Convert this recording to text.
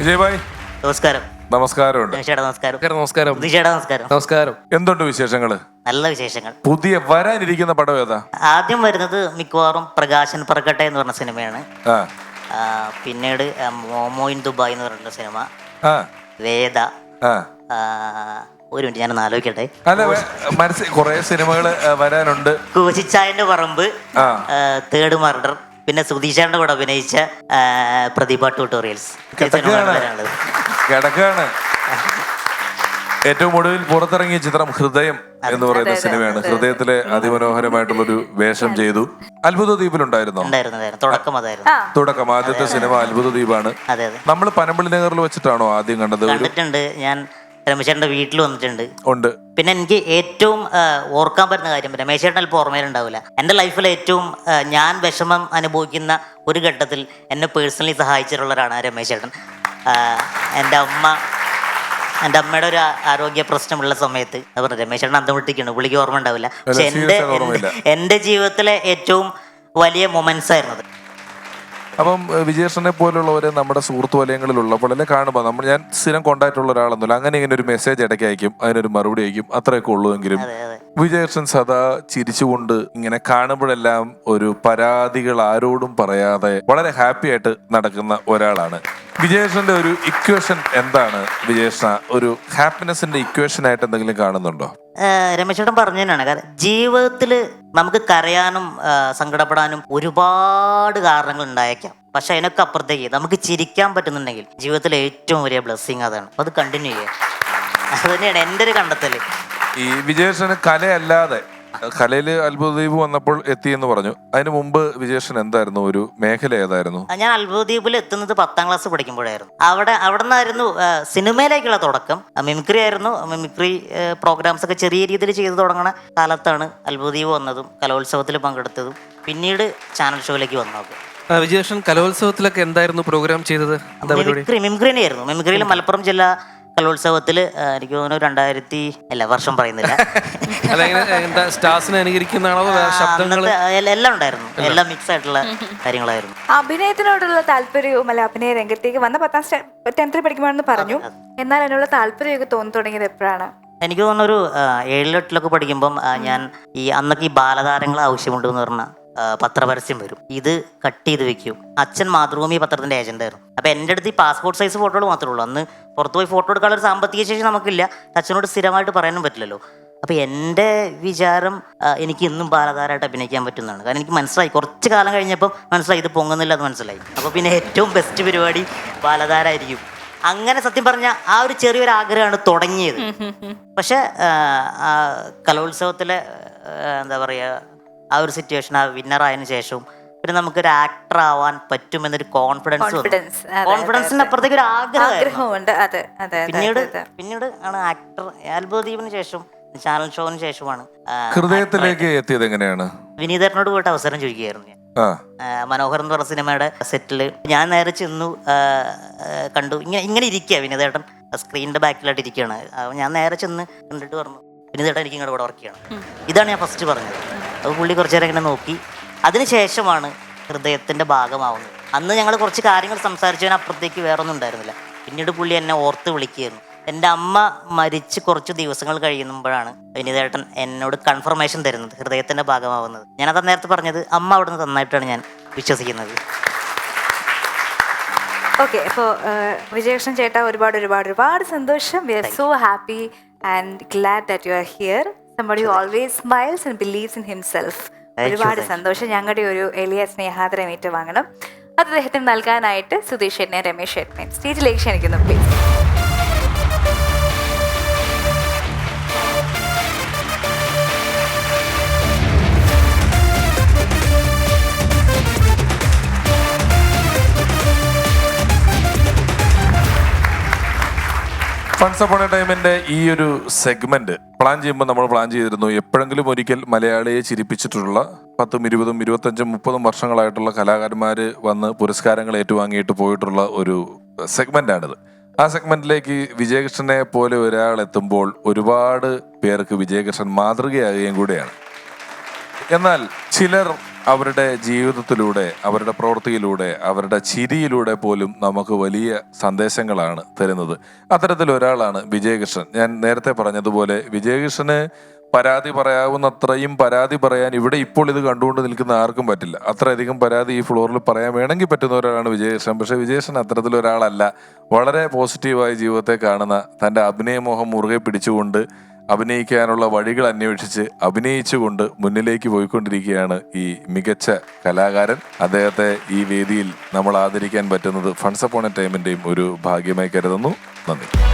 വിജയ് നമസ്കാരം. നമസ്കാരമുണ്ട്. രമേശേട്ടാ നമസ്കാരം. നമസ്കാരം. ഉദീഷേട്ടാ നമസ്കാരം. നമസ്കാരം. എന്തുണ്ട് വിശേഷങ്ങൾ? നല്ല വിശേഷങ്ങൾ. പുതിയ വരാനിരിക്കുന്ന പടം ഏതാ? ആദ്യം വരുന്നത് മിക്കവാറും പ്രകാശൻ പറക്കട്ടെ എന്ന് പറഞ്ഞ സിനിമയാണ്. ആ. ആ, പിന്നീട് ആ, മോമോ ഇൻ ദുബായ് എന്ന് പറഞ്ഞ സിനിമ. ആ. വേദ. ആ. ആ, ഒരു മിനിറ്റ് ഞാൻ ആലോചിക്കട്ടെ. അല്ല മനസ്സിൽ കുറെ സിനിമകൾ വരാനുണ്ട്. കൂശിച്ചായന്റെ പറമ്പ് ആ. തേർഡ് മർഡർ പിന്നെ സുധീഷാന്റെ കൂടെ അഭിനയിച്ച പ്രതിഭ ട്യൂട്ടോറിയൽസ് കിടക്കുകയാണ്. കിടക്കാണ് ഏറ്റവും ഒടുവിൽ പുറത്തിറങ്ങിയ ചിത്രം ഹൃദയം എന്ന് പറയുന്ന സിനിമയാണ്. ഹൃദയത്തിലെ അതിമനോഹരമായിട്ടുള്ളൊരു വേഷം ചെയ്തു. അത്ഭുത ദ്വീപിലുണ്ടായിരുന്നോ. തുടക്കം അതായിരുന്നു. തുടക്കം. ആദ്യത്തെ സിനിമ അത്ഭുത ദ്വീപാണ് അതെ അതെ. നമ്മൾ പനമ്പള്ളി നഗറിൽ വെച്ചിട്ടാണോ ആദ്യം കണ്ടത്? ഒരു കണ്ടിട്ടുണ്ട്. ഞാൻ രമേശന്റെ വീട്ടിൽ വന്നിട്ടുണ്ട്. ഉണ്ട്. പിന്നെ എനിക്ക് ഏറ്റവും ഓർക്കാൻ പറ്റുന്ന കാര്യം രമേശേട്ടൻ അല്പം ഓർമ്മയിലുണ്ടാവില്ല എന്റെ ലൈഫിൽ ഏറ്റവും ഞാൻ വിഷമം അനുഭവിക്കുന്ന ഒരു ഘട്ടത്തിൽ എന്നെ പേഴ്സണലി സഹായിച്ചിട്ടുള്ളവരാണ് രമേശേട്ടൻ. ആ, എന്റെ അമ്മ എന്റെ അമ്മയുടെ ഒരു ആരോഗ്യ പ്രശ്നമുള്ള സമയത്ത് പറഞ്ഞു പറഞ്ഞു രമേശേട്ടൻ അന്തം വിട്ടിരിക്കുന്നു. പുള്ളിക്ക് ഓർമ്മ ഉണ്ടാവില്ല. പക്ഷെ എന്റെ എന്റെ- ജീവിതത്തിലെ ഏറ്റവും വലിയ മൊമെന്റ്സ് ആയിരുന്നു അപ്പം വിജയേഷനെ പോലുള്ളവരെ നമ്മുടെ സുഹൃത്തു വലയങ്ങളിൽ ഉള്ളപ്പോൾ കാണുമ്പോൾ നമ്മൾ ഞാൻ സ്ഥിരം കോണ്ടാക്ട് ഉള്ള ഒരാളൊന്നുമില്ല. അങ്ങനെ ഇങ്ങനെ ഒരു മെസ്സേജ് ഇടയ്ക്ക് അയക്കും. അതിനൊരു മറുപടി അയക്കും. അത്രയൊക്കെ ഉള്ളൂ എങ്കിലും അതെ അതെ. വിജയകൃഷ്ണൻ സദാ ചിരിച്ചുകൊണ്ട് ഇങ്ങനെ കാണുമ്പോഴെല്ലാം ഒരു പരാതികൾ ആരോടും പറയാതെ വളരെ ഹാപ്പി ആയിട്ട് നടക്കുന്ന ഒരാളാണ്. വിജയകൃഷ്ണന്റെ ഒരു ഇക്വേഷൻ എന്താണ്? വിജയകൃഷ്ണ ഒരു ഹാപ്പിനെസിന്റെ ഇക്വേഷൻ ആയിട്ട് എന്തെങ്കിലും കാണുന്നുണ്ടോ? രമേശേട്ടൻ ജീവിതത്തിൽ തന്നെയാണ് ജീവിതത്തിൽ നമുക്ക് കരയാനും സങ്കടപ്പെടാനും ഒരുപാട് കാരണങ്ങൾ ഉണ്ടായേക്കാം. പക്ഷെ അതിനൊക്കെ അപ്പുറത്തേക്ക് നമുക്ക് ചിരിക്കാൻ പറ്റുന്നുണ്ടെങ്കിൽ ജീവിതത്തിലെ ഏറ്റവും വലിയ ബ്ലെസ്സിങ് അതാണ്. അത് കണ്ടിന്യൂ ചെയ്യാം. അത് തന്നെയാണ് എന്റെ ഒരു കണ്ടെത്തൽ ഈ വിജയകൃഷ്ണന് കലയല്ലാതെ കലയിൽ അത്ഭുതദ്വീപ് വന്നപ്പോൾ എത്തി എന്ന് പറഞ്ഞു. അതിന് മുമ്പ് വിജേഷൻ എന്തായിരുന്നു? ഒരു മേഖല ഏതായിരുന്നു? ഞാൻ അത്ഭുതദ്വീപിൽ എത്തുന്നത് പത്താം ക്ലാസ് പഠിക്കുമ്പോഴായിരുന്നു. അവിടെ അവിടെ നിന്നായിരുന്നു സിനിമയിലേക്കുള്ള തുടക്കം. ആ, മിമിക്രി ആയിരുന്നു. മിമിക്രി പ്രോഗ്രാംസ് ഒക്കെ ചെറിയ രീതിയിൽ ചെയ്തു തുടങ്ങണ കാലത്താണ് അത്ഭുതദ്വീപ് വന്നതും കലോത്സവത്തിൽ പങ്കെടുത്തതും. പിന്നീട് ചാനൽ ഷോയിലേക്ക് വന്നത്. ആ, വിജയേഷൻ കലോത്സവത്തിലൊക്കെ എന്തായിരുന്നു പ്രോഗ്രാം ചെയ്തത്? എന്താ പരിപാടി മിമിക്രി മിമിക്രി ആയിരുന്നു മിമിക്രിയിൽ മലപ്പുറം ജില്ലാ കലോത്സവത്തിൽ എനിക്ക് തോന്നുന്നു രണ്ടായിരത്തി അല്ല വർഷം പറയുന്നില്ല. എല്ലാം- ഉണ്ടായിരുന്നു. എല്ലാം. മിക്സ് ആയിട്ടുള്ള കാര്യങ്ങളായിരുന്നു. അഭിനയത്തിനോടുള്ള താല്പര്യവും അല്ല അഭിനയ രംഗത്തേക്ക് വന്ന പത്താം ടെൻത്തിൽ പഠിക്കുമ്പോഴെന്ന് പറഞ്ഞു. എന്നാൽ അതിനുള്ള താല്പര്യമൊക്കെ തോന്നി തുടങ്ങിയത് എപ്പോഴാണ്? എനിക്ക് തോന്നുന്നു ഒരു ഏഴിലെട്ടിലൊക്കെ പഠിക്കുമ്പം ഞാൻ ഈ അന്നൊക്കെ ഈ ബാലതാരങ്ങൾ ആവശ്യമുണ്ട് എന്ന് പറഞ്ഞ പത്രപരസ്യം വരും. ഇത് കട്ട് ചെയ്ത് വെക്കും. അച്ഛൻ മാതൃഭൂമി പത്രത്തിന്റെ ഏജന്റ് ആയിരുന്നു. അപ്പൊ എന്റെ അടുത്ത് ഈ പാസ്പോർട്ട് സൈസ് ഫോട്ടോകൾ മാത്രമേ ഉള്ളൂ. അന്ന് പുറത്ത് പോയി ഫോട്ടോ എടുക്കാനുള്ള ഒരു സാമ്പത്തിക ശേഷി നമുക്കില്ല. അച്ഛനോട് സ്ഥിരമായിട്ട് പറയാനും പറ്റില്ലല്ലോ. അപ്പൊ എന്റെ വിചാരം എനിക്ക് ഇന്നും ബാലതാരമായിട്ട് അഭിനയിക്കാൻ പറ്റുന്നതാണ്. കാരണം എനിക്ക് മനസ്സിലായി. കുറച്ച് കാലം കഴിഞ്ഞപ്പോൾ മനസ്സിലായി. ഇത് പൊങ്ങുന്നില്ല അത് മനസ്സിലായി. അപ്പൊ പിന്നെ ഏറ്റവും ബെസ്റ്റ് പരിപാടി ബാലതാരായിരിക്കും അങ്ങനെ സത്യം പറഞ്ഞ ആ ഒരു ചെറിയൊരു ആഗ്രഹമാണ് തുടങ്ങിയത്. പക്ഷെ കലോത്സവത്തിലെ എന്താ പറയുക ആ ഒരു സിറ്റുവേഷൻ ആ വിന്നർ ആയതിനു ശേഷവും പിന്നെ നമുക്കൊരു ആക്ടർ ആവാൻ പറ്റുമെന്നൊരു കോൺഫിഡൻസ് കോൺഫിഡൻസിന്റെ അപ്പുറത്തേക്ക് ഒരു ആഗ്രഹം ആഗ്രഹമുണ്ട്. അതെ അതെ അതെ, പിന്നീട്. പിന്നീട് ആണ് ആക്ടർ ആൽബോദ്വീപിന് ശേഷം ചാനൽ ഷോന് ശേഷമാണ് ഹൃദയത്തിലേക്ക് എത്തിയത് എങ്ങനെയാണ്? വിനീതരനോട് പോയിട്ട് അവസരം ചോദിക്കുകയായിരുന്നു ഞാൻ. മനോഹർ എന്ന് പറഞ്ഞ സിനിമയുടെ സെറ്റിൽ ഞാൻ നേരെ ചെന്നു കണ്ടു. ഇങ്ങനെ ഇങ്ങനെ ഇരിക്കുക വിനീതേട്ടൻ. സ്ക്രീനിന്റെ ബാക്കിലായിട്ട് ഇരിക്കുകയാണ്. ഞാൻ നേരെ ചെന്ന് കണ്ടിട്ട് പറഞ്ഞു വിനീതേട്ടൻ എനിക്ക് ഇങ്ങോട്ട് ഇവിടെ വർക്ക് ചെയ്യണം. ഇതാണ് ഞാൻ ഫസ്റ്റ് പറഞ്ഞത്. അത് പുള്ളി കുറച്ചു നേരം ഇങ്ങനെ നോക്കി. അതിനുശേഷമാണ് ഹൃദയത്തിന്റെ ഭാഗമാവുന്നത്. അന്ന് ഞങ്ങൾ കുറച്ച് കാര്യങ്ങൾ സംസാരിച്ചതിന് അപ്പുറത്തേക്ക് വേറൊന്നും ഉണ്ടായിരുന്നില്ല. പിന്നീട് പുള്ളി എന്നെ ഓർത്ത് വിളിക്കുകയായിരുന്നു. എന്റെ അമ്മ മരിച്ച് കുറച്ച് ദിവസങ്ങൾ കഴിയുമ്പോഴാണ് വിനീതേട്ടൻ എന്നോട് കൺഫർമേഷൻ തരുന്നത് ഹൃദയത്തിന്റെ ഭാഗമാവുന്നത്. ഞാനത് നേരത്തെ പറഞ്ഞത് അമ്മ അവിടുന്ന് തന്നായിട്ടാണ് ഞാൻ വിശ്വസിക്കുന്നത്. ഓക്കെ അപ്പോൾ വിജയകൃഷ്ണൻ ചേട്ടാ ഒരുപാട് ഒരുപാട് ഒരുപാട് സന്തോഷം. We are so happy and glad that you are here somebody always smiles and believes in himself ഒരുപാട്. സന്തോഷം. ഞങ്ങളുടെ ഒരു എളിയ സ്നേഹാദരം ഏറ്റുവാങ്ങണം അത് അദ്ദേഹത്തിന് നൽകാനായിട്ട് സുധീഷ് എന്നെ രമേശ് ഏട്ടനെ സ്റ്റേജിലേക്ക് ക്ഷണിക്കുന്നു പ്ലീസ് ഫൺസ് അപ്പോൺ എ ടൈമിന്റെ ഈ ഒരു സെഗ്മെന്റ് പ്ലാൻ ചെയ്യുമ്പോൾ നമ്മൾ പ്ലാൻ ചെയ്തിരുന്നു എപ്പോഴെങ്കിലും ഒരിക്കൽ മലയാളിയെ ചിരിപ്പിച്ചിട്ടുള്ള പത്തും ഇരുപതും ഇരുപത്തഞ്ചും മുപ്പതും വർഷങ്ങളായിട്ടുള്ള കലാകാരന്മാർ വന്ന് പുരസ്കാരങ്ങൾ ഏറ്റുവാങ്ങിയിട്ട് പോയിട്ടുള്ള ഒരു സെഗ്മെന്റ് ആണിത് ആ സെഗ്മെന്റിലേക്ക് വിജയകൃഷ്ണനെ പോലെ ഒരാൾ എത്തുമ്പോൾ ഒരുപാട് പേർക്ക് വിജയകൃഷ്ണൻ മാതൃകയാകുകയും കൂടെയാണ്. എന്നാൽ ചിലർ അവരുടെ ജീവിതത്തിലൂടെ അവരുടെ പ്രവൃത്തിയിലൂടെ അവരുടെ ചിരിയിലൂടെ പോലും നമുക്ക് വലിയ സന്ദേശങ്ങളാണ് തരുന്നത്. അത്തരത്തിൽ ഒരാളാണ് വിജയകൃഷ്ണൻ. ഞാൻ നേരത്തെ പറഞ്ഞതുപോലെ വിജയകൃഷ്ണന് പരാതി പറയാവുന്നത്രയും പരാതി പറയാൻ ഇവിടെ ഇപ്പോൾ ഇത് കണ്ടുകൊണ്ട് നിൽക്കുന്ന ആർക്കും പറ്റില്ല. അത്രയധികം പരാതി ഈ ഫ്ലോറിൽ പറയാൻ വേണമെങ്കിൽ പറ്റുന്ന ഒരാളാണ് വിജയകൃഷ്ണൻ. പക്ഷേ വിജയകൃഷ്ണൻ അത്തരത്തിലൊരാളല്ല. വളരെ പോസിറ്റീവായി ജീവിതത്തെ കാണുന്ന തന്റെ അഭിനയമോഹം മുറുകെ പിടിച്ചുകൊണ്ട് അഭിനയിക്കാനുള്ള വഴികൾ അന്വേഷിച്ച് അഭിനയിച്ചുകൊണ്ട് മുന്നിലേക്ക് പോയിക്കൊണ്ടിരിക്കുകയാണ് ഈ മികച്ച കലാകാരൻ. അദ്ദേഹത്തെ ഈ വേദിയിൽ നമ്മൾ ആദരിക്കാൻ പറ്റുന്നത് ഫൺസ് അപ്പോൺ എ ടൈമിന്റെയും ഒരു ഭാഗ്യമായി കരുതുന്നു. നന്ദി.